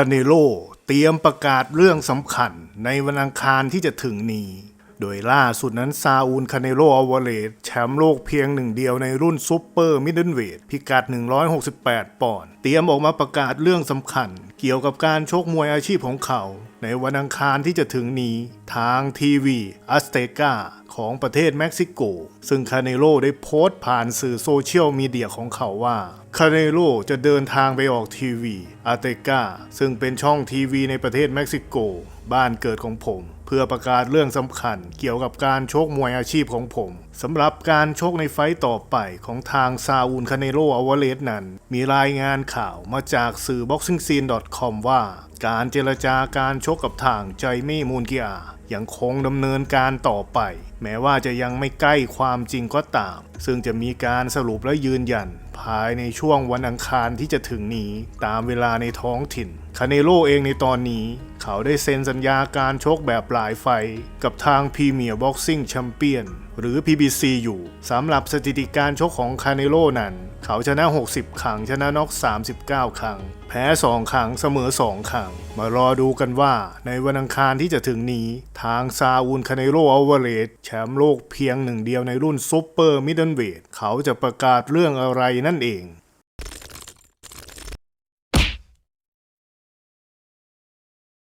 คาเนโลเตรียมประกาศเรื่องสำคัญในวันอังคารที่จะถึงนี้ โดยล่าสุดนั้นซาอูลคาเนโลอลวาเลสแชมป์โลกเพียงหนึ่งเดียวในรุ่นซูเปอร์มิดเดิลเวทพิกัด 168 ปอนด์ เตรียมออกมาประกาศเรื่องสำคัญ เกี่ยวกับการชกมวยอาชีพของเขา ในวันอังคารที่จะถึงนี้ ทางทีวีอัสเตกาของประเทศเม็กซิโก ซึ่งคาเนโลได้โพสต์ผ่านสื่อโซเชียลมีเดียของเขาว่าคาเนโลจะเดินทางไปออกทีวีอาเตกาซึ่งเป็นช่องทีวีในประเทศเม็กซิโก บ้านเกิดของผม เพื่อประกาศเรื่องสำคัญเกี่ยวกับการชกมวยอาชีพของผมสำหรับการชกในไฟต์ต่อไปของทางซาอูลคาเนโลอวาเลสนั้น มีรายงานข่าวมาจากสื่อ boxingscene.com ว่า การเจรจาการชกกับทางไจมี่มูนเกียยังคงดำเนินการต่อไป แม้ว่าจะยังไม่ใกล้ความจริงก็ตาม ซึ่งจะมีการสรุปและยืนยัน ภายในช่วงวันอังคารที่จะถึงนี้ ตามเวลาในท้องถิ่นคาเนโลเองในตอนนี้ เขาได้เซ็นสัญญาการชกแบบหลายไฟกับทางพรีเมียร์บ็อกซิ่งแชมเปี้ยนหรือ PBC อยู่สำหรับสถิติการชกของคาเนโลนั้น เขาชนะ 60 ครั้ง ชนะน็อก 39 ครั้ง แพ้ 2 ครั้ง เสมอ 2 ครั้ง มารอดูกันว่าในวันอังคารที่จะถึงนี้ ทางซาอูลคาเนโลอัลวาเรสแชมป์โลกเพียงหนึ่งเดียวในรุ่นซูเปอร์มิดเดิลเวทเขาจะประกาศเรื่องอะไรนั่นเอง